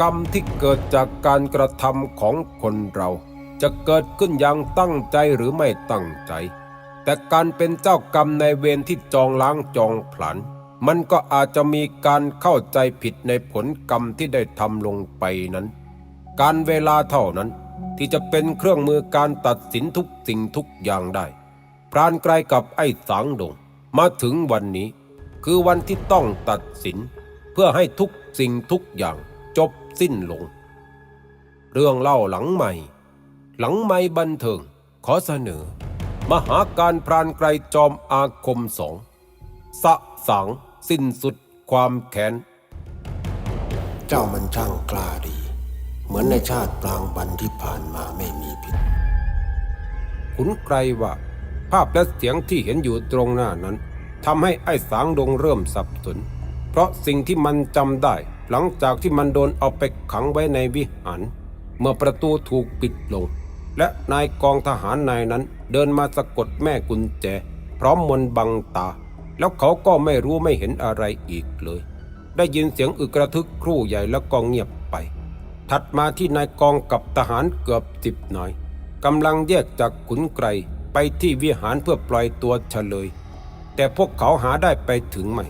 กรรมที่เกิดจากการกระทำของคนเรา จะเกิดขึ้นอย่างตั้งใจหรือไม่ตั้งใจ แต่การเป็นเจ้ากรรมในเวรที่จองล้างจองผลัน มันก็อาจจะมีการเข้าใจผิดในผลกรรมที่ได้ทำลงไปนั้น การเวลาเท่านั้นที่จะเป็นเครื่องมือการตัดสินทุกสิ่งทุกอย่างได้ พรานไกลกับไอ้สางดง มาถึงวันนี้ คือวันที่ต้องตัดสิน เพื่อให้ทุกสิ่งทุกอย่าง สิ้นลง เรื่องเล่าหลังใหม่ หลังไม่บันเทิง ขอเสนอ มหาการพรานไกรจอมอาคมสองสะสางสิ้นสุดความแค้น เจ้ามันช่างกล้าดี เหมือนในชาติปรางบันที่ผ่านมาไม่มีผิด ขุนไกรว่า ภาพและเสียงที่เห็นอยู่ตรงหน้านั้นทำให้ไอ้สางดงเริ่มสับสน เพราะสิ่งที่มันจำได้ หลังจากที่มันโดนเอาไปขังไว้ในวิหาร เมื่อประตูถูกปิดลง และนายกองทหารนายนั้นเดินมาสะกดแม่กุญแจ พร้อมมนบังตา แล้วเขาก็ไม่รู้ไม่เห็นอะไรอีกเลย ได้ยินเสียงอึกระทึกครู่ใหญ่แล้วก็เงียบไป ถัดมาที่นายกองกับทหารเกือบสิบนายกำลังแยกจากขุนไกรไปที่วิหารเพื่อปล่อยตัวเฉลย แต่พวกเขาหาได้ไปถึงไหม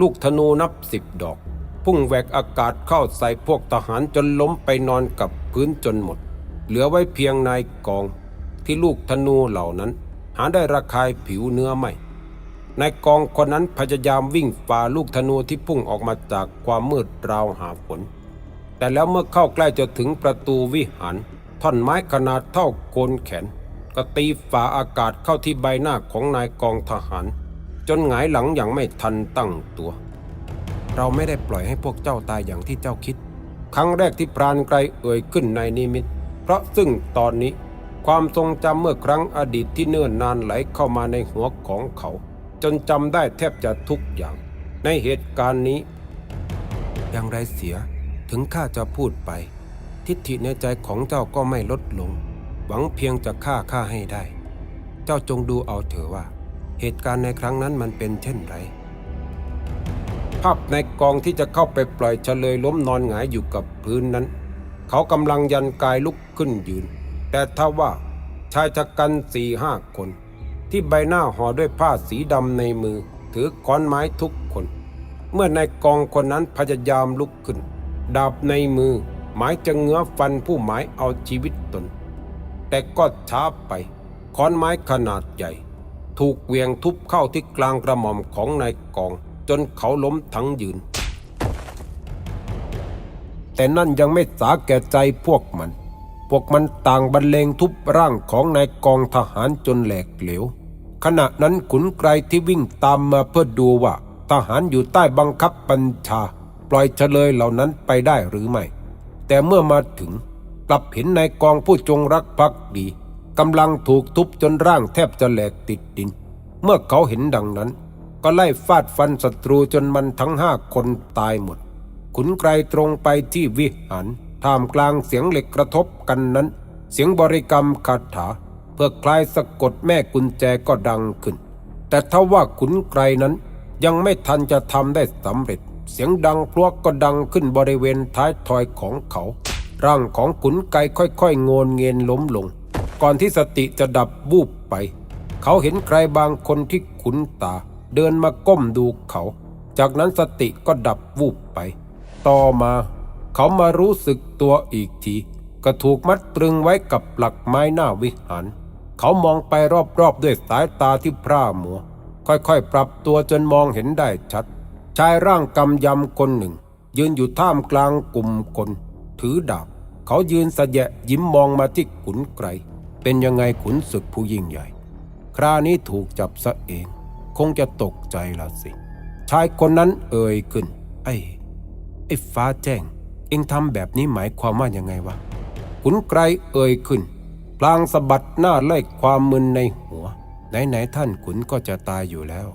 ลูกธนูนับสิบดอก พุ่งแหวกอากาศเข้าใส่พวกทหารจนล้มไปนอนกับพื้นจนหมด เหลือไว้เพียงนายกองที่ลูกธนูเหล่านั้น หาได้ระคายผิวเนื้อไม่นายกองคนนั้นพยายามวิ่งฝ่าลูกธนูที่พุ่งออกมาจากความมืดราวหาฝน แต่แล้วเมื่อเข้าใกล้จะถึงประตูวิหาร ท่อนไม้ขนาดเท่าโคนแขน ก็ตีฝ่าอากาศเข้าที่ใบหน้าของนายกองทหาร จนหงายหลังอย่างไม่ทันตั้งตัว เราไม่ได้ปล่อยให้พวกเจ้าตายอย่างที่เจ้าคิด ครั้งแรกที่พรานไกรเอ่ยขึ้นในนิมิต เพราะซึ่งตอนนี้ความทรงจำเมื่อครั้งอดีตที่เนิ่นนานไหลเข้ามาในหัวของเขา จนจำได้แทบจะทุกอย่าง ในเหตุการณ์นี้ อย่างไรเสียถึงข้าจะพูดไป ทิฏฐิในใจของเจ้าก็ไม่ลดลง หวังเพียงจะฆ่าข้าให้ได้ เจ้าจงดูเอาเถอะว่า เหตุการณ์ในครั้งนั้นมันเป็นเช่นไร ภาพในกองที่จะเข้าไปปล่อยเฉลยล้มนอนหงายอยู่กับพื้นนั้น เขากำลังยันกายลุกขึ้นยืน แต่ถ้าว่าชายชะกันสี่ห้าคน ที่ใบหน้าห่อด้วยผ้าสีดำในมือ ถือค้อนไม้ทุกคน เมื่อนายกองคนนั้นพยายามลุกขึ้น ดาบในมือหมายจะเงื้อฟันผู้หมายเอาชีวิตตน แต่ก็ช้าไปค้อนไม้ขนาดใหญ่ ถูกเวียงทุบเข้าที่กลางกระหม่อมของนายกอง จนเขาล้มทั้งยืน แต่นั่นยังไม่สาแก่ใจพวกมัน พวกมันต่างบรรเลงทุบร่างของนายกองทหารจนแหลกเหลว ขณะนั้นขุนไกรที่วิ่งตามมาเพื่อดูว่า ทหารอยู่ใต้บังคับบัญชา ปล่อยเฉลยเหล่านั้นไปได้หรือไม่ แต่เมื่อมาถึงกลับเห็นนายกองผู้จงรักภักดีกำลังถูกทุบจนร่างแทบจะแหลกติดดิน เมื่อเขาเห็นดังนั้น ก็ไล่ฟาดฟันศัตรูจนมันทั้งห้าคนตายหมด ขุนไกรตรงไปที่วิหารท่ามกลางเสียงเหล็กกระทบกันนั้น เสียงบริกรรมคาถา เพื่อคลายสะกดแม่กุญแจก็ดังขึ้น แต่ถ้าว่าขุนไกรนั้นยังไม่ทันจะทำได้สำเร็จ เสียงดังพลวกก็ดังขึ้นบริเวณท้ายทอยของเขา ร่างของขุนไกรค่อยๆโงนเงียนล้มลง ก่อนที่สติจะดับวูบไป เขาเห็นใครบางคนที่ขุนตา เดินมาก้มดูเขา จากนั้นสติก็ดับวูบไป ต่อมา เขามารู้สึกตัวอีกทีก็ถูกมัดตรึงไว้กับหลักไม้หน้าวิหาร เขามองไปรอบๆด้วยสายตาที่พร่ามัว ค่อยๆ ปรับตัวจนมองเห็นได้ชัด ชายร่างกำยำคนหนึ่ง ยืนอยู่ท่ามกลางกลุ่มคน ถือดาบ เขายืนสะแยะยิ้มมองมาที่ขุนไกร เป็นยังไงขุนศึกผู้ยิ่งใหญ่ คราวนี้ถูกจับซะเอง คงจะตกใจละสิ ชายคนนั้นเอ่ยขึ้น ไอ้ ไอ้ฟ้าแจ้ง เอ็งทำแบบนี้หมายความว่ายังไงวะ ขุนไกรเอ่ยขึ้น พลางสะบัดหน้าไล่ความมึนในหัว ไหนๆท่านขุนก็จะตายอยู่แล้ว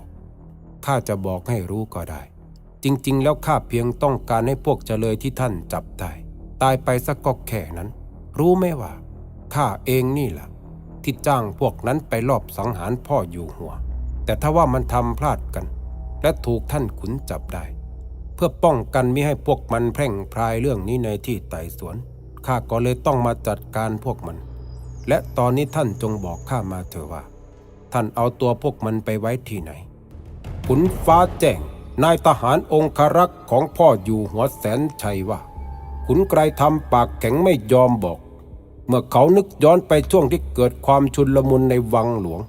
ข้าจะบอกให้รู้ก็ได้ จริง ๆ แล้วข้าเพียงต้องการให้พวกเจเลยที่ท่านจับได้ตายไปสักก็แค่นั้น รู้ไหมว่าข้าเองนี่แหละที่จ้างพวกนั้นไปลอบสังหารพ่ออยู่หัว แต่ถ้าว่ามันทำพลาดกัน และถูกท่านขุนจับได้ เพื่อป้องกันไม่ให้พวกมันแพร่งพรายเรื่องนี้ในที่ไต่สวนข้าก็เลยต้องมาจัดการพวกมัน และตอนนี้ท่านจงบอกข้ามาเถอะว่า ท่านเอาตัวพวกมันไปไว้ที่ไหนขุนฟ้าแจ้งนายทหารองครักษ์ของพ่ออยู่หัวแสนชัยว่าขุนไกรทำปากแข็งไม่ยอมบอก เมื่อเขานึกย้อนไปช่วงที่เกิดความชุนลมุนในวังหลวง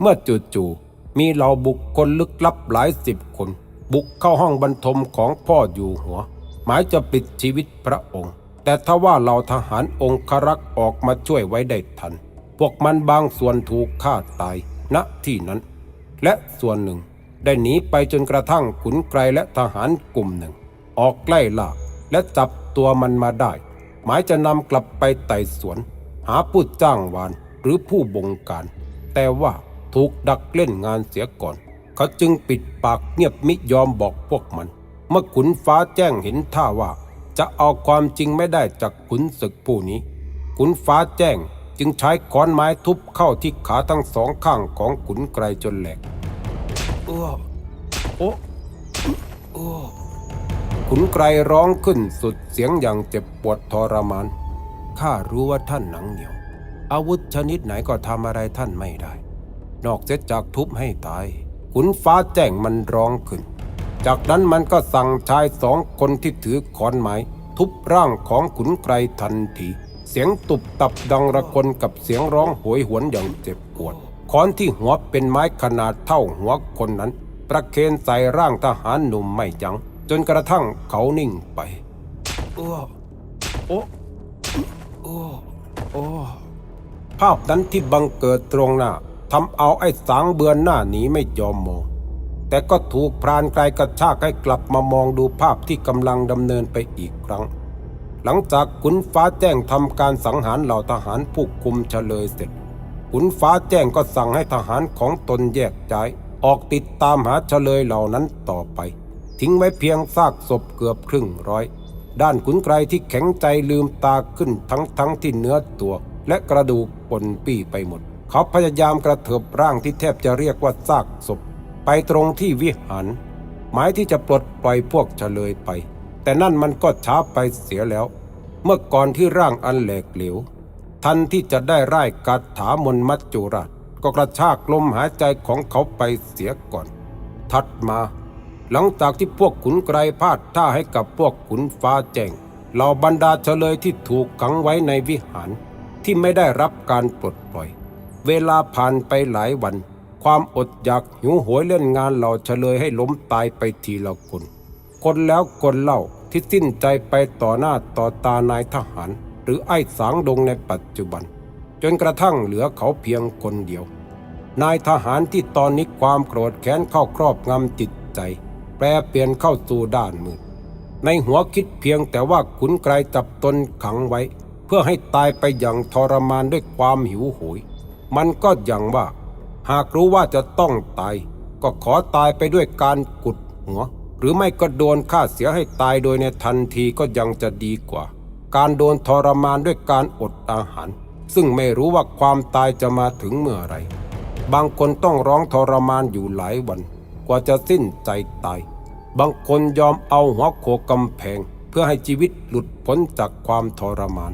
เมื่อจู่ๆ มีเหล่าบุคคลลึกลับหลายสิบคน บุกเข้าห้องบรรทมของพ่ออยู่หัว หมายจะปิดชีวิตพระองค์ แต่ถ้าว่าเหล่าทหารองครักษ์ออกมาช่วยไว้ได้ทัน พวกมันบางส่วนถูกฆ่าตายณที่นั้น และส่วนหนึ่งได้หนีไปจนกระทั่งขุนไกรและทหารกลุ่มหนึ่ง ออกไล่ล่าและจับตัวมันมาได้ หมายจะนำกลับไปไต่สวน หาผู้จ้างวานหรือผู้บงการ แต่ว่า ถูกดักเล่นงานเสียก่อน เขาจึงปิดปากเงียบมิยอมบอกพวกมัน เมื่อขุนฟ้าแจ้งเห็นท่าว่า จะเอาความจริงไม่ได้จากขุนศึกผู้นี้ ขุนฟ้าแจ้งจึงใช้ค้อนไม้ทุบเข้าที่ขาทั้งสองข้างของขุนไกรจนแหลกอ้อโอ้โอ้ขุนไกรร้องขึ้นสุดเสียงอย่างเจ็บปวดทรมาน ข้ารู้ว่าท่านหนังเหนียว อาวุธชนิดไหนก็ทำอะไรท่านไม่ได้ นอกเสียจากทุบให้ตาย ขุนฟ้าแจ้งมันร้องขึ้น จากนั้นมันก็สั่งชายสองคนที่ถือขอนไม้ทุบร่างของขุนไกรทันที เสียงตุบตับดังระคนกับเสียงร้องโหยหวนอย่างเจ็บปวดขอนที่หัวเป็นไม้ขนาดเท่าหัวคนนั้น ประเคนใส่ร่างทหารหนุ่มไม่ยัง้งจนกระทั่งเขานิ่งไปโอ้โอ้โอ้โอ้ภาพนั้นที่บังเกิดตรงหน้า ทำเอาไอ้สางเบือนหน้าหนีไม่ยอมมอง แต่ก็ถูกพรานไกลกระชากให้กลับมามองดูภาพที่กำลังดำเนินไปอีกครั้ง หลังจากขุนฟ้าแจ้งทำการสังหารเหล่าทหารผู้คุมเฉลยเสร็จขุนฟ้าแจ้งก็สั่งให้ทหารของตนแยกย้ายออกติดตามหาเฉลยเหล่านั้นต่อไป ทิ้งไว้เพียงซากศพเกือบครึ่งร้อย ด้านขุนไกรที่แข็งใจลืมตาขึ้นทั้งทั้งที่เนื้อตัว และกระดูกปนปี้ไปหมด เขาพยายามกระเถิบร่างที่แทบจะเรียกว่าซากศพ ไปตรงที่วิหาร หมายที่จะปลดปล่อยพวกเฉลยไป แต่นั่นมันก็ช้าไปเสียแล้ว เมื่อก่อนที่ร่างอันแหลกเหลว ทันที่จะได้ร่ายคาถามนมัจจุราชก็กระชากลมหายใจของเขาไปเสียก่อน ถัดมา หลังจากที่พวกขุนไกรพาดท่าให้กับพวกขุนฟ้าแจ้งเหล่าบรรดาเฉลยที่ถูกขังไว้ในวิหารที่ไม่ได้รับการปลดปล่อย เวลาผ่านไปหลายวัน ความอดอยากหิวโหยเล่นงานเหล่าเฉลยให้ล้มตายไปทีละคน คนแล้วคนเล่าที่สิ้นใจไปต่อหน้าต่อตานายทหาร หรือไอ้สางดงในปัจจุบัน จนกระทั่งเหลือเขาเพียงคนเดียว นายทหารที่ตอนนี้ความโกรธแค้นเข้าครอบงำจิตใจ แปรเปลี่ยนเข้าสู่ด้านมืดในหัวคิดเพียงแต่ว่าขุนไกรจับตนขังไว้ เพื่อให้ตายไปอย่างทรมานด้วยความหิวโหย มันก็อย่างว่า หากรู้ว่าจะต้องตาย ก็ขอตายไปด้วยการกุดหัว หรือไม่ก็โดนฆ่าเสียให้ตายโดยในทันทีก็ยังจะดีกว่า การโดนทรมานด้วยการอดอาหาร ซึ่งไม่รู้ว่าความตายจะมาถึงเมื่อไร บางคนต้องร้องทรมานอยู่หลายวัน กว่าจะสิ้นใจตาย บางคนยอมเอาหัวโขกกำแพง เพื่อให้ชีวิตหลุดพ้นจากความทรมาน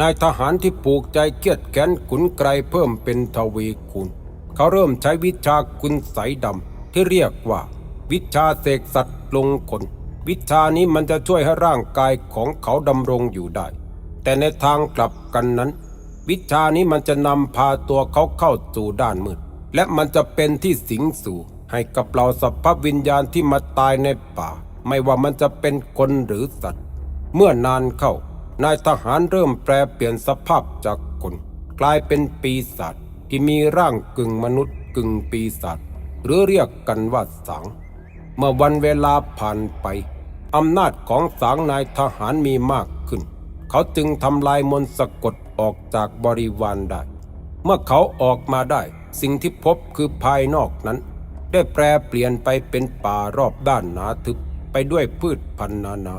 นายทหารที่ผูกใจเครียดแค้นขุนไกรเพิ่มเป็นทวีคูณเขาเริ่มใช้วิชาคุณไสยดำที่เรียกว่า วิชาเสกสัตว์ลงคน วิชานี้มันจะช่วยให้ร่างกายของเขาดำรงอยู่ได้ แต่ในทางกลับกันนั้น วิชานี้มันจะนำพาตัวเขาเข้าสู่ด้านมืด และมันจะเป็นที่สิงสู่ให้กับเราสัพพวิญญาณที่มาตายในป่า ไม่ว่ามันจะเป็นคนหรือสัตว์ เมื่อนานเข้า นายทหารเริ่มแปลเปลี่ยนสภาพจากคน กลายเป็นปีศาจที่มีร่างกึ่งมนุษย์กึ่งปีศาจหรือเรียกกันว่าสางเมื่อวันเวลาผ่านไปอำนาจของสางนายทหารมีมากขึ้น เขาจึงทำลายมนต์สะกดออกจากบริวารได้ เมื่อเขาออกมาได้ สิ่งที่พบคือภายนอกนั้น ได้แปรเปลี่ยนไปเป็นป่ารอบด้านหนาทึบไปด้วยพืชพันธุ์นานา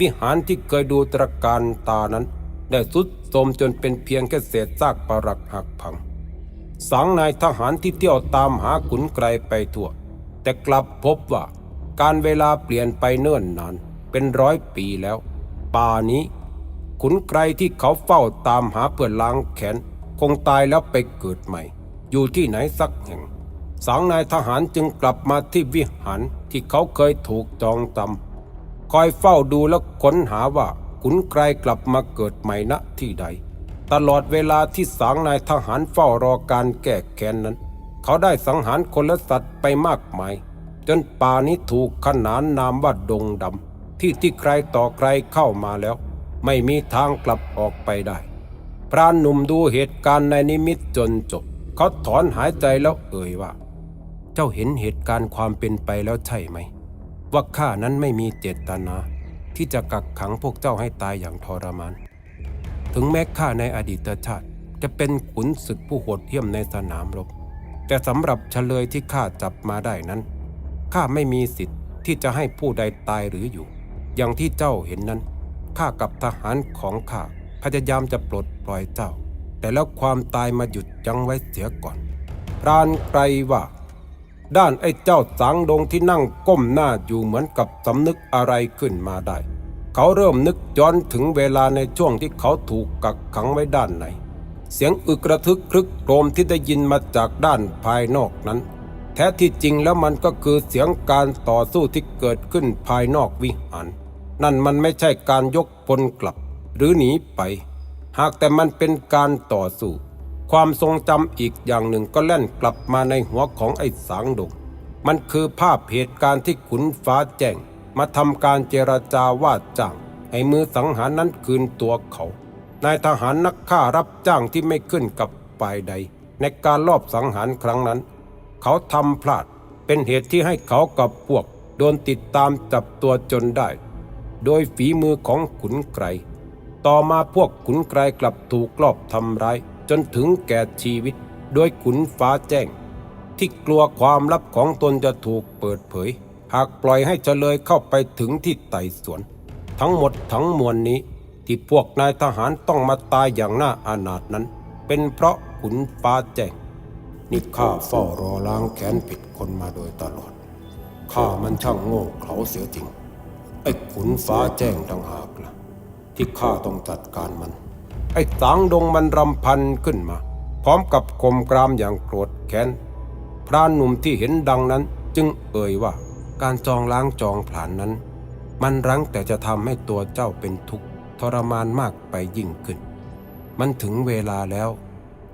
วิหารที่เคยดูตระการตานั้น ได้สุดโทรมจนเป็นเพียงแค่เศษซากปรักหักพังสางนายทหารที่เที่ยวตามหาขุนไกรไปทั่ว แต่กลับพบว่า การเวลาเปลี่ยนไปเนิ่นนาน เป็นร้อยปีแล้ว ป่านี้ ขุนไกรที่เขาเฝ้าตามหาเพื่อล้างแค้นคงตายแล้วไปเกิดใหม่ อยู่ที่ไหนสักแห่งสางนายทหารจึงกลับมาที่วิหารที่เขาเคยถูกจองจำ คอยเฝ้าดูและค้นหาว่าขุนไกรกลับมาเกิดใหม่ณที่ใด ตลอดเวลาที่สางนายทหารเฝ้ารอการแก้แค้นนั้น เขาได้สังหารคนและสัตว์ไปมากมาย จนป่านี้ถูกขนานนามว่าดงดำที่ที่ใครต่อใครเข้ามาแล้ว ไม่มีทางกลับออกไปได้ พรานหนุ่มดูเหตุการณ์ในนิมิตจนจบ เขาถอนหายใจแล้วเอ่ยว่า เจ้าเห็นเหตุการณ์ความเป็นไปแล้วใช่ไหม ว่าข้านั้นไม่มีเจตนา ที่จะกักขังพวกเจ้าให้ตายอย่างทรมาน ถึงแม้ข้าในอดีตชาติ จะเป็นขุนศึกผู้โหดเหี้ยมในสนามรบ แต่สำหรับเฉลยที่ข้าจับมาได้นั้นข้าไม่มีสิทธิ์ที่จะให้ผู้ใดตายหรืออยู่ อย่างที่เจ้าเห็นนั้นข้ากับทหารของข้าพยายามจะปลดปล่อยเจ้า แต่แล้วความตายมาหยุดยั้งไว้เสียก่อนรานไกรว่า ด้านไอ้เจ้าสางดงที่นั่งก้มหน้าอยู่เหมือนกับสำนึกอะไรขึ้นมาได้ เขาเริ่มนึกย้อนถึงเวลาในช่วงที่เขาถูกกักขังไว้ด้านใน เสียงอึกระทึกครึกโครมที่ได้ยินมาจากด้านภายนอกนั้น แท้ที่จริงแล้วมันก็คือเสียงการต่อสู้ที่เกิดขึ้นภายนอกวิหาร นั่นมันไม่ใช่การยกพลกลับ หรือหนีไป หากแต่มันเป็นการต่อสู้ ความทรงจำอีกอย่างหนึ่งก็แล่นกลับมาในหัวของไอ้สางดงมันคือภาพเหตุการณ์ที่ขุนฟ้าแจ้ง มาทำการเจรจาว่าจ้าง ให้มือสังหารนั้นคืนตัวเขานายทหารนักฆ่ารับจ้างที่ไม่ขึ้นกับฝ่ายใด ในการลอบสังหารครั้งนั้น เขาทำพลาดเป็นเหตุที่ให้เขากับพวก โดนติดตามจับตัวจนได้ โดยฝีมือของขุนไกรต่อมาพวกขุนไกรกลับถูกลอบทำร้าย จนถึงแก่ชีวิตโดยขุนฟ้าแจ้ง ที่กลัวความลับของตนจะถูกเปิดเผย หากปล่อยให้เฉลยเข้าไปถึงที่ไต่สวน ทั้งหมดทั้งมวลนี้ ที่พวกนายทหารต้องมาตายอย่างน่าอานาถนั้น เป็นเพราะขุนฟ้าแจ้งนี่ข้าเฝ้ารอล้างแค้นผิดคนมาโดยตลอดข้ามันช่างโง่เขลาเสียจริงไอ้ขุนฟ้าแจ้งต่างหากล่ะที่ข้าต้องจัดการมัน ไอ้สางดงมันรำพันขึ้นมา พร้อมกับคมกรามอย่างโกรธแค้น พรานหนุ่มที่เห็นดังนั้นจึงเอ่ยว่าการจองล้างจองผลาญนั้น มันรั้งแต่จะทำให้ตัวเจ้าเป็นทุกข์ทรมานมากไปยิ่งขึ้น มันถึงเวลาแล้ว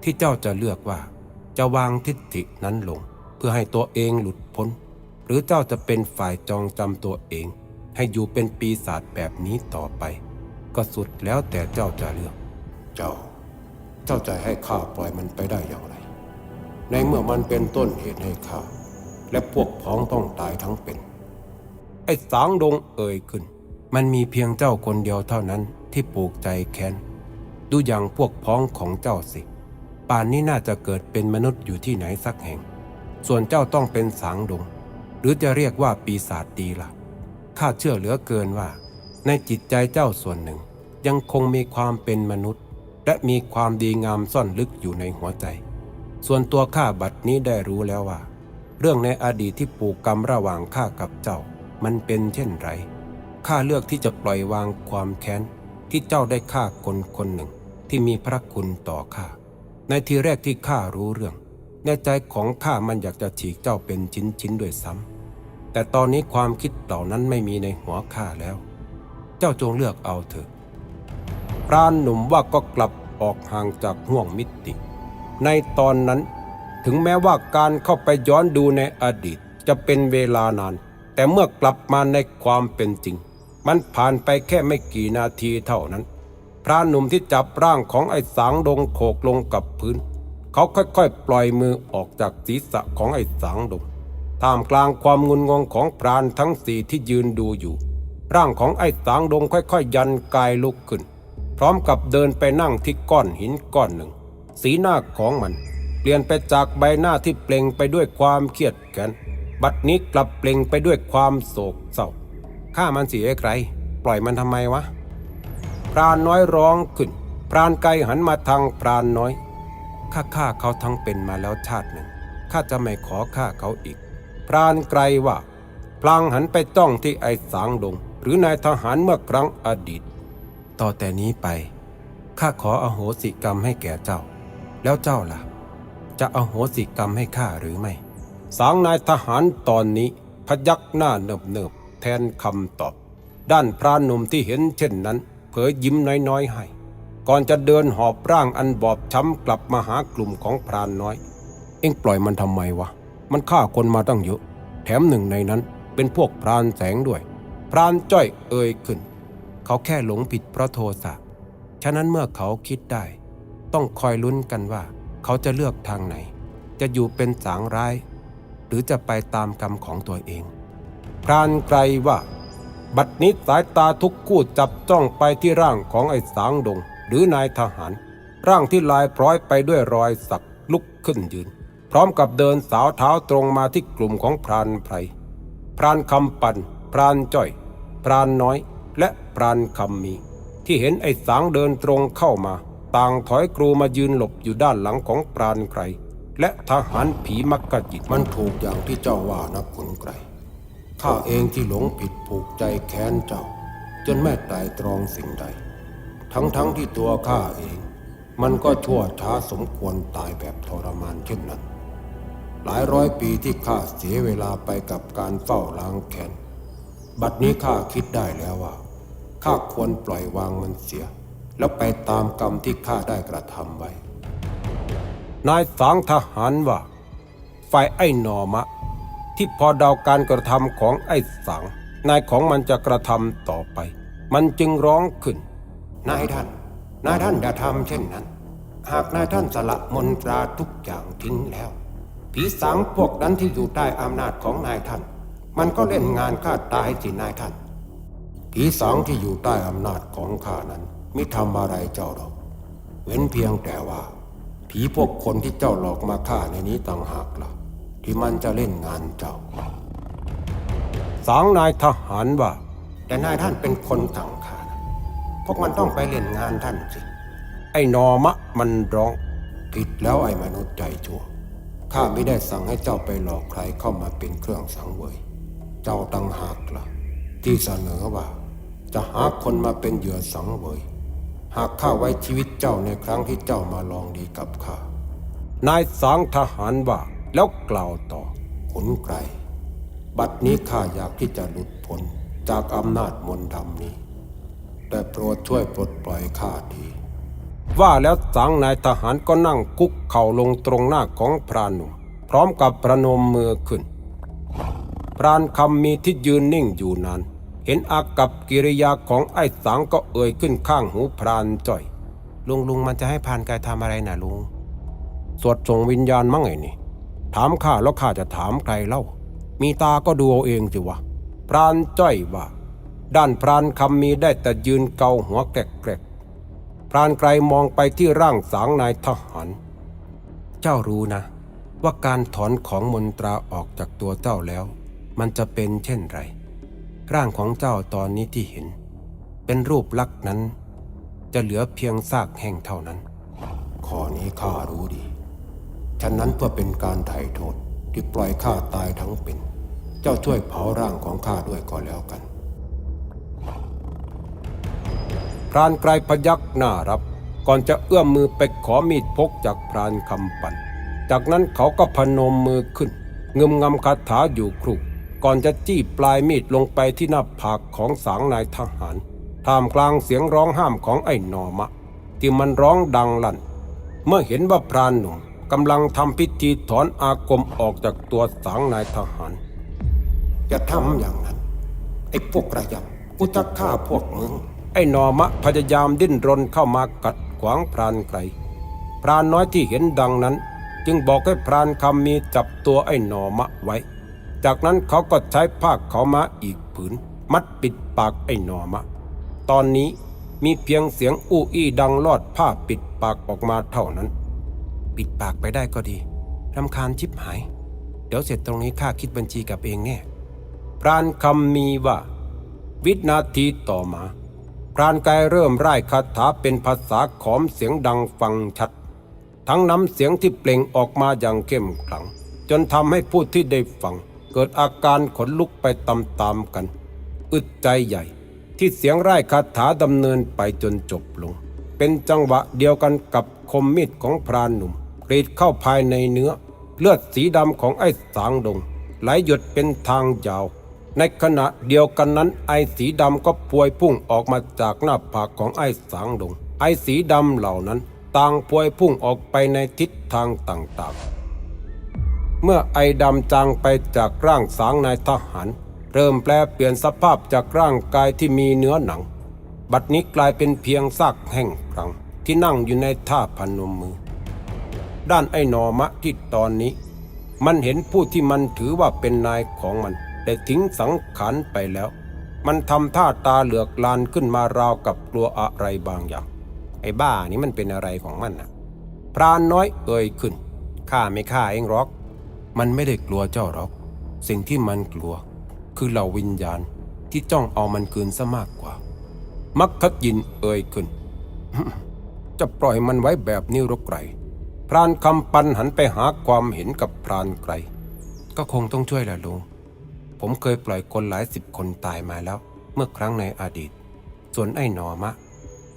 ที่เจ้าจะเลือกว่า จะวางทิฏฐินั้นลง เพื่อให้ตัวเองหลุดพ้น หรือเจ้าจะเป็นฝ่ายจองจำตัวเอง ให้อยู่เป็นปีศาจแบบนี้ต่อไป ก็สุดแล้วแต่เจ้าจะเลือก เจ้า เจ้าจะให้ข้าปล่อยมันไปได้อย่างไร ในเมื่อมันเป็นต้นเหตุให้ข้าและพวกพ้องต้องตายทั้งเป็น ไอ้สางดงเอ่ยขึ้น มันมีเพียงเจ้าคนเดียวเท่านั้นที่ปลูกใจแค้น ดูอย่างพวกพ้องของเจ้าสิ ป่านนี้น่าจะเกิดเป็นมนุษย์อยู่ที่ไหนสักแห่ง ส่วนเจ้าต้องเป็นสางดง หรือจะเรียกว่าปีศาจดีละ่ะ ข้าเชื่อเหลือเกินว่า ในจิตใจเจ้าส่วนหนึ่งยังคงมีความเป็นมนุษย์ และมีความดีงามซ่อนลึกอยู่ในหัวใจ ส่วนตัวข้าบัดนี้ได้รู้แล้วว่า เรื่องในอดีตที่ผูกกรรมระหว่างข้ากับเจ้า มันเป็นเช่นไรข้าเลือกที่จะปล่อยวางความแค้นที่เจ้าได้ฆ่าคนคนหนึ่งที่มีพระคุณต่อข้าในทีแรกที่ข้ารู้เรื่อง ในใจของข้ามันอยากจะฉีกเจ้าเป็นชิ้นชิ้นๆด้วยซ้ำแต่ตอนนี้ความคิดเหล่านั้นไม่มีในหัวข้าแล้ว เจ้าจงเลือกเอาเถอะ รานหนุ่มว่าก็กลับออกห่างจากห่วงมิติ ในตอนนั้นถึงแม้ว่าการเข้าไปย้อนดูในอดีตจะเป็นเวลานาน แต่เมื่อกลับมาในความเป็นจริง มันผ่านไปแค่ไม่กี่นาทีเท่านั้น พรานหนุ่มที่จับร่างของไอ้สางดงโขกลงกับพื้น เขาค่อยๆ ปล่อยมือออกจากศีรษะของไอ้สางดงท่ามกลางความงุนงงของพรานทั้งสี่ที่ยืนดูอยู่ ร่างของไอ้สางดงค่อยๆยันกายลุกขึ้น พร้อมกับเดินไปนั่งที่ก้อนหินก้อนหนึ่ง สีหน้าของมัน เปลี่ยนไปจากใบหน้าที่เปล่งไปด้วยความเครียดแค้นบัดนี้กลับเปล่งไปด้วยความโศกเศร้าฆ่ามันเสียใคร ปล่อยมันทำไมวะ พรานน้อยร้องขึ้น พรานไกลหันมาทางพรานน้อยข้าฆ่าเขาทั้งเป็นมาแล้วชาติหนึ่งข้าจะไม่ขอฆ่าเขาอีก พรานไกลว่าพพลางหันไปจ้องที่ไอ้สางดงหรือนายทหารเมื่อครั้งอดีต ต่อแต่นี้ไป ข้าขออโหสิกรรมให้แก่เจ้า แล้วเจ้าล่ะ จะอโหสิกรรมให้ข้าหรือไม่ สางนายทหารตอนนี้พยักหน้าเนิบๆแทนคำตอบ ด้านพรานหนุ่มที่เห็นเช่นนั้น เผยยิ้มน้อยๆให้ ก่อนจะเดินหอบร่างอันบอบช้ำกลับมาหากลุ่มของพรานน้อย เอ็งปล่อยมันทำไมวะ มันฆ่าคนมาตั้งเยอะ แถมหนึ่งในนั้นเป็นพวกพรานแสงด้วย พรานจ้อยเอ่ยขึ้น เขาแค่หลงผิดเพราะโทสะ ฉะนั้นเมื่อเขาคิดได้ ต้องคอยลุ้นกันว่า เขาจะเลือกทางไหน จะอยู่เป็นสางร้าย หรือจะไปตามกรรมของตัวเอง พรานไกลว่า บัดนี้สายตาทุกคู่จับจ้องไปที่ร่างของไอ้สางดง หรือนายทหาร ร่างที่ลายพร้อยไปด้วยรอยสักลุกขึ้นยืน พร้อมกับเดินสาวเท้าตรงมาที่กลุ่มของพรานไพรพรานคำปันพรานจ้อย พรานน้อย และพรานคำมี ที่เห็นไอ้สางเดินตรงเข้ามา ต่างถอยกรูมายืนหลบอยู่ด้านหลังของพรานไกรและทหารผีมักกะจิตมันถูกอย่างที่เจ้าว่านะขุนไกรข้าเองที่หลงผิดผูกใจแค้นเจ้า จนแม่ไตรตรองสิ่งใด ทั้งๆทที่ตัวข้าเอง มันก็ชั่วช้าสมควรตายแบบทรมานเช่นนั้น หลายร้อยปีที่ข้าเสียเวลาไปกับการเฝ้าล้างแค้นบัดนี้ข้าคิดได้แล้วว่า ข้าควรปล่อยวางมันเสีย แล้วไปตามกรรมที่ข้าได้กระทำไว้ นายสางทหารว่า ฝ่ายไอ้นอมะ ที่พอเดาการกระทำของไอ้สางนายของมันจะกระทำต่อไป มันจึงร้องขึ้น นายท่าน นายท่านอย่าทำเช่นนั้น หากนายท่านสละมนตราทุกอย่างทิ้งแล้ว ผีสางพวกนั้นที่อยู่ใต้อำนาจของนายท่าน มันก็เล่นงานข้าตายสินายท่าน ผีสางที่อยู่ใต้อำนาจของข้านั้น ไม่ทำอะไรเจ้าหรอก เว้นเพียงแต่ว่า ผีพวกคนที่เจ้าหลอกมาฆ่าในนี้ต่างหากล่ะ ที่มันจะเล่นงานเจ้า สางนายทหารว่า แต่นายท่านเป็นคนสั่งข้านะพวกมันต้องไปเล่นงานท่านสิ ไอ้นอมะมันร้อง ผิดแล้วไอ้มนุษย์ใจชั่วข้าไม่ได้สั่งให้เจ้าไปหลอกใครเข้ามาเป็นเครื่องสังเวย เจ้าตังหากละ่ะ ที่เสนอว่า จะหาคนมาเป็นเหยื่อสังเวย หากข้าไว้ชีวิตเจ้าในครั้งที่เจ้ามาลองดีกับข้า นายสางทหารว่าแล้วกล่าวต่อขุนไกรบัดนี้ข้าอยากที่จะหลุดพ้นจากอำนาจมนต์ดำนี้แต่โปรดช่วยปลดปล่อยข้าทีว่าแล้วสางนายทหารก็นั่งคุกเข่าลงตรงหน้าของพรานหนุ่มพร้อมกับประนมมือขึ้น พรานคำมีที่ยืนนิ่งอยู่นาน เห็นอากับกิริยาของไอ้สางก็เอ่ยขึ้นข้างหูพรานจ่อย ลุงลุงมันจะให้พรานกายทำอะไรนะลุง สวดส่งวิญญาณมั้งไงนี่ ถามข้าแล้วข้าจะถามใครเล่า มีตาก็ดูเอาเองสิวะ พรานจ้อยว่า ด้านพรานคำมีได้แต่ยืนเกาหัวแกรกๆพรานไกลมองไปที่ร่างสางนายทหาร เจ้ารู้นะ ว่าการถอนของมนตราออกจากตัวเจ้าแล้ว มันจะเป็นเช่นไร ร่างของเจ้าตอนนี้ที่เห็น เป็นรูปลักษณ์นั้น จะเหลือเพียงซากแห้งเท่านั้น ข้อนี้ข้ารู้ดี ฉะนั้นเพื่อเป็นการไถ่โทษที่ปล่อยข้าตายทั้งเป็น เจ้าช่วยเผาร่างของข้าด้วยก็แล้วกันพรานไกลพยักหน้ารับ ก่อนจะเอื้อมมือไปขอมีดพกจากพรานคำปัน จากนั้นเขาก็พนมมือขึ้นงึมงำคาถาอยู่ครุ ก่อนจะจี้ปลายมีดลงไปที่หน้าผากของสางนายทหาร ท่ามกลางเสียงร้องห้ามของไอ้นอมะ ที่มันร้องดังลั่น เมื่อเห็นว่าพรานหนุ่มกำลังทำพิธีถอนอากมออกจากตัวสางนายทหารอย่าทำอย่างนั้น ไอ้พวกกระยำกูจะฆ่าพวกมึง ไอ้นอมะพยายามดิ้นรนเข้ามากัดขวางพรานไกลพรานน้อยที่เห็นดังนั้น จึงบอกให้พรานคำมีจับตัวไอ้หนอมะไว้ จากนั้นเขาก็ใช้ผ้าเขามาอีกผืน มัดปิดปากไอ้หนอมะ ตอนนี้มีเพียงเสียงอู้อี้ดังลอดผ้าปิดปากออกมาเท่านั้น ปิดปากไปได้ก็ดีรำคาญชิบหาย เดี๋ยวเสร็จตรงนี้ข้าคิดบัญชีกับเองแน่พรานคำมีว่า วินาทีต่อมา พรานกายเริ่มไร่ายคาถาเป็นภาษาขอมเสียงดังฟังชัด ทั้งน้ำเสียงที่เปล่งออกมาอย่างเข้มขลัง จนทำให้ผู้ที่ได้ฟัง เกิดอาการขนลุกไปตามๆกัน อึดใจใหญ่ ที่เสียงไร้คาถาดำเนินไปจนจบลง เป็นจังหวะเดียวกันกับคมมีดของพรานหนุ่มกรีดเข้าภายในเนื้อ เลือดสีดำของไอ้สางดง ไหลหยดเป็นทางยาว ในขณะเดียวกันนั้น ไอ้สีดำก็พวยพุ่งออกมาจากหน้าผากของไอ้สางดง ไอ้สีดำเหล่านั้น ต่างพวยพุ่งออกไปในทิศทางต่างๆ เมื่อไอดำจางไปจากร่างสางนายทหาร เริ่มแปลเปลี่ยนสภาพจากร่างกายที่มีเนื้อหนัง บัดนี้กลายเป็นเพียงซากแห้งกรังที่นั่งอยู่ในท่าพนมมือ ด้านไอ้หนอมะที่ตอนนี้ มันเห็นผู้ที่มันถือว่าเป็นนายของมัน ได้ทิ้งสังขารไปแล้ว มันทำท่าตาเหลือกลานขึ้นมาราวกับกลัวอะไรบางอย่าง ไอ้บ้านี่มันเป็นอะไรของมันนะพรานน้อยเอ่ยขึ้นข้าไม่ฆ่าเองหรอก มันไม่ได้กลัวเจ้าหรอก สิ่งที่มันกลัว คือเหล่าวิญญาณที่จ้องเอามันคืนซะมากกว่า มักคัดยินเอ่ยขึ้น จะปล่อยมันไว้แบบนี้หรอกไกรพรานคำปันหันไปหาความเห็นกับพรานไกรก็คงต้องช่วยแหละลุง ผมเคยปล่อยคนหลายสิบคนตายมาแล้ว เมื่อครั้งในอดีต ส่วนไอ้หนอมะ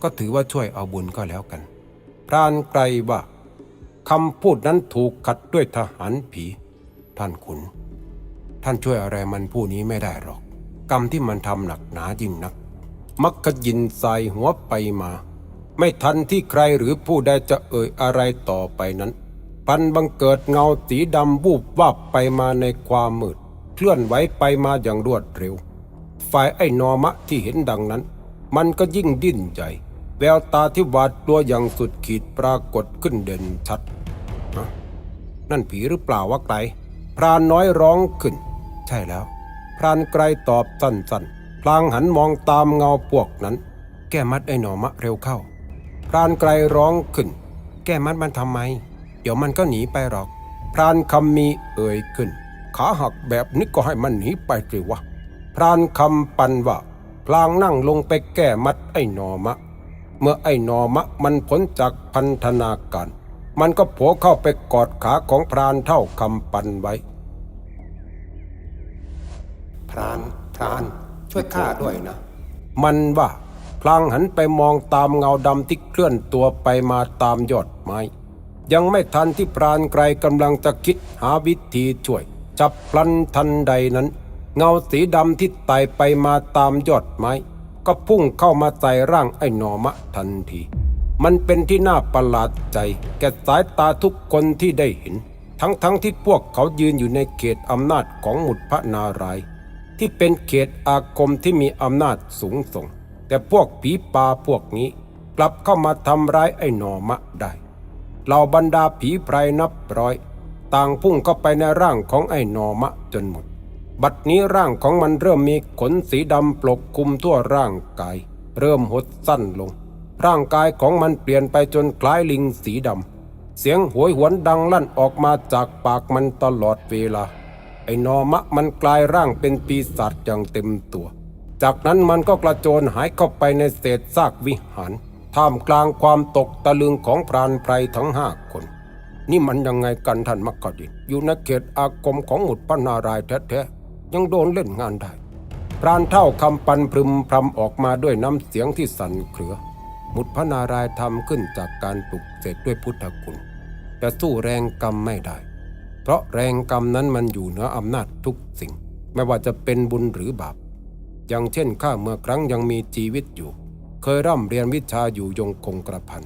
ก็ถือว่าช่วยเอาบุญก็แล้วกัน พรานไกรว่าคำพูดนั้นถูกขัดด้วยทหารผี ท่านขุน ท่านช่วยอะไรมันผู้นี้ไม่ได้หรอก กรรมที่มันทำหนักหนายิ่งนัก มักขยินใส่หัวไปมา ไม่ทันที่ใครหรือผู้ใดจะเอ่ยอะไรต่อไปนั้น พันบังเกิดเงาสีดำวูบวับไปมาในความมืด เคลื่อนไหวไปมาอย่างรวดเร็ว ฝ่ายไอ้นอมะที่เห็นดังนั้น มันก็ยิ่งดิ้นใหญ่แววตาที่หวาดกลัวอย่างสุดขีดปรากฏขึ้นเด่นชัดนั่นผีหรือเปล่าวะไกล พรานน้อยร้องขึ้น ใช่แล้ว พรานไกลตอบสั้นๆ พลางหันมองตามเงาพวกนั้น แก้มัดไอ้หนอมะเร็วเข้า พรานไกลร้องขึ้น แก้มัดมันทำไม เดี๋ยวมันก็หนีไปหรอก พรานคำมีเอ่ยขึ้น ขาหักแบบนี้ก็ให้มันหนีไปสิวะ พรานคำปันว่าพลางนั่งลงไปแก้มัดไอ้หนอมะ เมื่อไอ้หนอมะมันพ้นจากพันธนาการ มันก็โผล่เข้าไปกอดขาของพรานเท่าคำปันไว้ พรานพรานช่วยข้าด้วยนะ มันว่าพลางหันไปมองตามเงาดำที่เคลื่อนตัวไปมาตามยอดไม้ ยังไม่ทันที่พรานไกลกำลังจะคิดหาวิธีช่วย จับพลันทันใดนั้น เงาสีดำที่ไต่ไปมาตามยอดไม้ ก็พุ่งเข้ามาใส่ร่างไอ้หนอมะทันที มันเป็นที่น่าประหลาดใจ แก่สายตาทุกคนที่ได้เห็น ทั้งๆทที่พวกเขายืนอยู่ในเขตอำนาจของหมุดพระนารายณ์ที่เป็นเขตอาคมที่มีอำนาจสูงส่ง แต่พวกผีป่าพวกนี้ กลับเข้ามาทำร้ายไอ้หนอมะได้เหล่าบรรดาผีไพรนับร้อย ต่างพุ่งเข้าไปในร่างของไอ้หนอมะจนหมด บัดนี้ร่างของมันเริ่มมีขนสีดำปกคลุมทั่วร่างกาย เริ่มหดสั้นลง ร่างกายของมันเปลี่ยนไปจนคล้ายลิงสีดำ เสียงหวยหวนดังลั่นออกมาจากปากมันตลอดเวลา ไอ้นอมะมันกลายร่างเป็นปีศาจอย่างเต็มตัว จากนั้นมันก็กระโจนหายเข้าไปในเศษซากวิหาร ท่ามกลางความตกตะลึงของพรานไพรทั้งห้าคน นี่มันยังไงกันท่านมักกะดินอยู่ในเขตอาคมของหมุดพระนารายแท้ๆยังโดนเล่นงานได้พรานเท่าคำปันพรึมพรำออกมาด้วยน้ำเสียงที่สั่นเครือ หมุดพระนารายทำขึ้นจากการปลุกเสกด้วยพุทธคุณแต่สู้แรงกรรมไม่ได้ เพราะแรงกรรมนั้นมันอยู่เหนืออำนาจทุกสิ่ง ไม่ว่าจะเป็นบุญหรือบาป อย่างเช่นข้าเมื่อครั้งยังมีชีวิตอยู่ เคยร่ำเรียนวิชาอยู่ยงคงกระพัน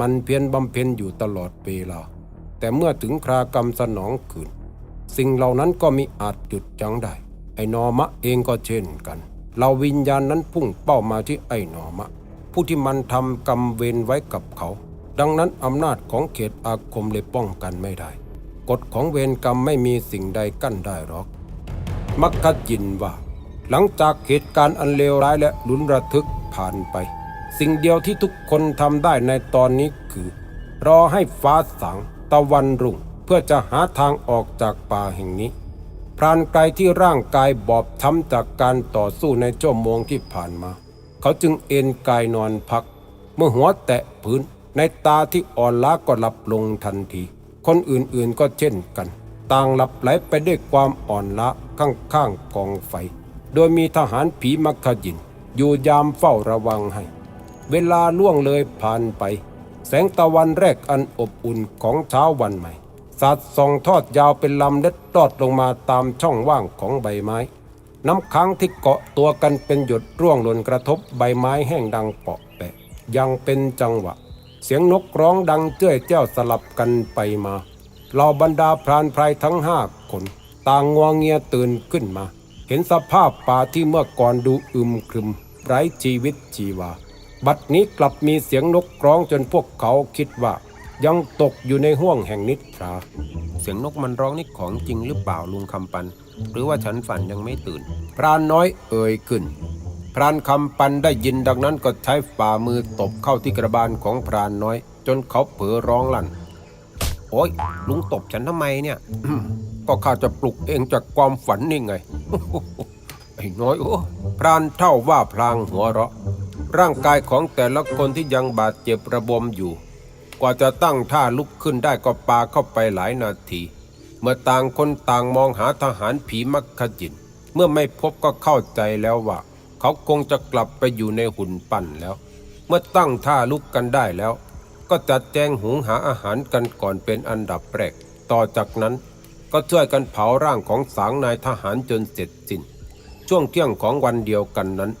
มันเพียรบำเพ็ญอยู่ตลอดเวลา แต่เมื่อถึงครากรรมสนองคืน สิ่งเหล่านั้นก็มิอาจหยุดยั้งได้ ไอ้นอมะเองก็เช่นกัน เราวิญญาณนั้นพุ่งเป้ามาที่ไอ้นอมะ ผู้ที่มันทำกรรมเวรไว้กับเขา ดังนั้นอำนาจของเขตอาคมเลยป้องกันไม่ได้ กฎของเวรกรรมไม่มีสิ่งใดกั้นได้หรอก มักคจินว่า หลังจากเหตุการณ์อันเลวร้ายและลุนระทึกผ่านไป สิ่งเดียวที่ทุกคนทำได้ในตอนนี้คือ รอให้ฟ้าสางตะวันรุ่ง เพื่อจะหาทางออกจากป่าแห่งนี้พรานไกลที่ร่างกายบอบช้ำจากการต่อสู้ในชั่วโมงที่ผ่านมา เขาจึงเอนกายนอนพัก เมื่อหัวแตะพื้นในตาที่อ่อนล้าก็หลับลงทันที คนอื่นๆก็เช่นกัน ต่างหลับไหลไปด้วยความอ่อนล้าข้างๆกองไฟ โดยมีทหารผีมักขยิน อยู่ยามเฝ้าระวังให้ เวลาล่วงเลยผ่านไป แสงตะวันแรกอันอบอุ่นของเช้าวันใหม่ สาดส่องทอดยาวเป็นลำเล็ดลอดลงมาตามช่องว่างของใบไม้ น้ำค้างที่เกาะตัวกันเป็นหยดร่วงหล่นกระทบใบไม้แห้งดังเปาะแปะ ยังเป็นจังหวะ เสียงนกร้องดังเจ้ยแจ้วสลับกันไปมาเหล่าบรรดาพรานไพรทั้งห้าคน ต่างงวงเงียตื่นขึ้นมา เห็นสภาพป่าที่เมื่อก่อนดูอึมครึม ไร้ชีวิตชีวา บัดนี้กลับมีเสียงนกร้องจนพวกเขาคิดว่า ยังตกอยู่ในห้วงแห่งนิทราเสียงนกมันร้องนี่ของจริงหรือเปล่าลุงคำปัน หรือว่าฉันฝันยังไม่ตื่น พรานน้อยเอ่ยขึ้น พรานคำปันได้ยินดังนั้นก็ใช้ฝ่ามือตบเข้าที่กระบาลของพรานน้อย จนเขาเผลอร้องลั่น โอ้ยลุงตบฉันทำไมเนี่ย ก็ข้าจะปลุกเองจากความฝันนี่ไงไอ้น้อยโอ้พรานเท่าว่าพลางหัวเราะ ร่างกายของแต่ละคนที่ยังบาดเจ็บระบมอยู่ กว่าจะตั้งท่าลุกขึ้นได้ก็ปาเข้าไปหลายนาที เมื่อต่างคนต่างมองหาทหารผีมักขจิน เมื่อไม่พบก็เข้าใจแล้วว่า เขาคงจะกลับไปอยู่ในหุ่นปั้นแล้ว เมื่อตั้งท่าลุกกันได้แล้ว ก็จัดแจงหุงหาอาหารกันก่อนเป็นอันดับแรก ต่อจากนั้นก็ช่วยกันเผาร่างของสางนายทหารจนเสร็จสิ้น ช่วงเที่ยงของวันเดียวกันนั้น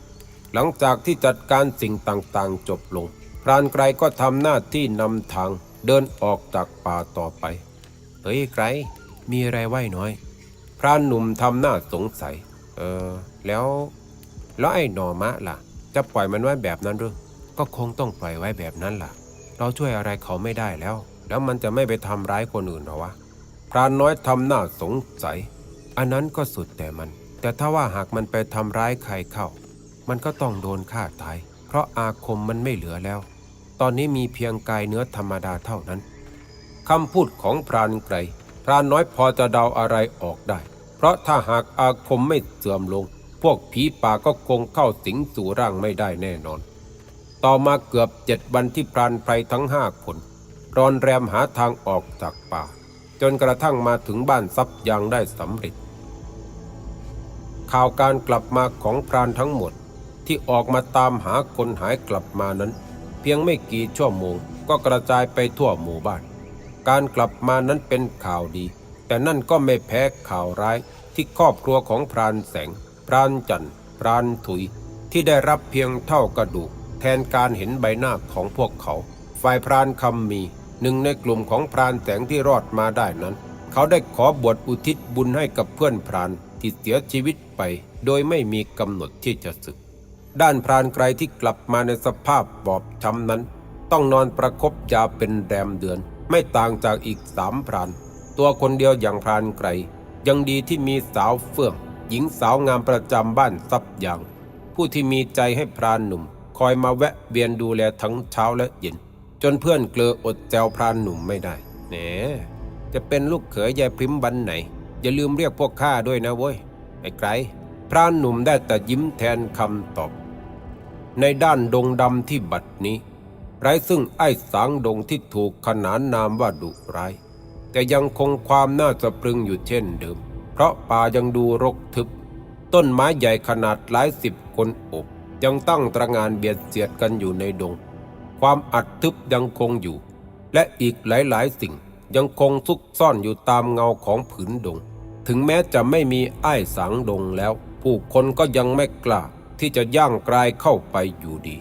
หลังจากที่จัดการสิ่งต่างๆจบลง พรานไกรก็ทำหน้าที่นำทางเดินออกจากป่าต่อไป เฮ้ยไกรมีอะไรไหวน้อย พรานหนุ่มทำหน้าสงสัย เออ แล้ว แล้วไอ้หนอมะล่ะ จะปล่อยมันไว้แบบนั้นหรือก็คงต้องปล่อยไว้แบบนั้นล่ะ เราช่วยอะไรเขาไม่ได้แล้ว แล้วมันจะไม่ไปทำร้ายคนอื่นหรอวะ พรานน้อยทำหน้าสงสัย อันนั้นก็สุดแต่มัน แต่ถ้าว่าหากมันไปทำร้ายใครเข้า มันก็ต้องโดนฆ่าตาย เพราะอาคมมันไม่เหลือแล้ว ตอนนี้มีเพียงกายเนื้อธรรมดาเท่านั้นคำพูดของพรานไกรพรานน้อยพอจะเดาอะไรออกได้ เพราะถ้าหากอาคมไม่เสื่อมลง พวกผีป่าก็คงเข้าสิงสู่ร่างไม่ได้แน่นอน ต่อมาเกือบเจ็ดวันที่พรานไพรทั้งห้าคนรอนแรมหาทางออกจากป่า จนกระทั่งมาถึงบ้านซับยางได้สำเร็จ ข่าวการกลับมาของพรานทั้งหมดที่ออกมาตามหาคนหายกลับมานั้น เพียงไม่กี่ชั่วโมงก็กระจายไปทั่วหมู่บ้าน การกลับมานั้นเป็นข่าวดี แต่นั่นก็ไม่แพ้ข่าวร้ายที่ครอบครัวของพรานแสง พรานจันทร์พรานถุย ที่ได้รับเพียงเท่ากระดูก แทนการเห็นใบหน้าของพวกเขา ฝ่ายพรานคำมีหนึ่งในกลุ่มของพรานแสงที่รอดมาได้นั้น เขาได้ขอบวชอุทิศบุญให้กับเพื่อนพรานที่เสียชีวิตไป โดยไม่มีกำหนดที่จะศึก ด้านพรานไกรที่กลับมาในสภาพบอบช้ำนั้น ต้องนอนประคบยาเป็นแรมเดือน ไม่ต่างจากอีกสามพราน ตัวคนเดียวอย่างพรานไกรยังดีที่มีสาวเฟื่อง หญิงสาวงามประจำบ้านซับยาง ผู้ที่มีใจให้พรานหนุ่ม คอยมาแวะเวียนดูแลทั้งเช้าและเย็น จนเพื่อนเกลออดแจวพรานหนุ่มไม่ได้แหนจะเป็นลูกเขยยายพริมบันไหน อย่าลืมเรียกพวกข้าด้วยนะเว้ยไอ้ไกรพรานหนุ่มได้แต่ยิ้มแทนคำตอบ ในด้านดงดำที่บัดนี้ ไร้ซึ่งไอ้สางดงที่ถูกขนานนามว่าดุร้าย แต่ยังคงความน่าสะพรึงอยู่เช่นเดิม เพราะป่ายังดูรกทึบ ต้นไม้ใหญ่ขนาดหลายสิบคนอบ ยังตั้งตระงานเบียดเสียดกันอยู่ในดง ความอัดทึบยังคงอยู่ และอีกหลายๆ สิ่งยังคงซุกซ่อนอยู่ตามเงาของผืนดง ถึงแม้จะไม่มีไอ้สางดงแล้ว ผู้คนก็ยังไม่กล้า ที่จะย่างกลายเข้าไปอยู่ดี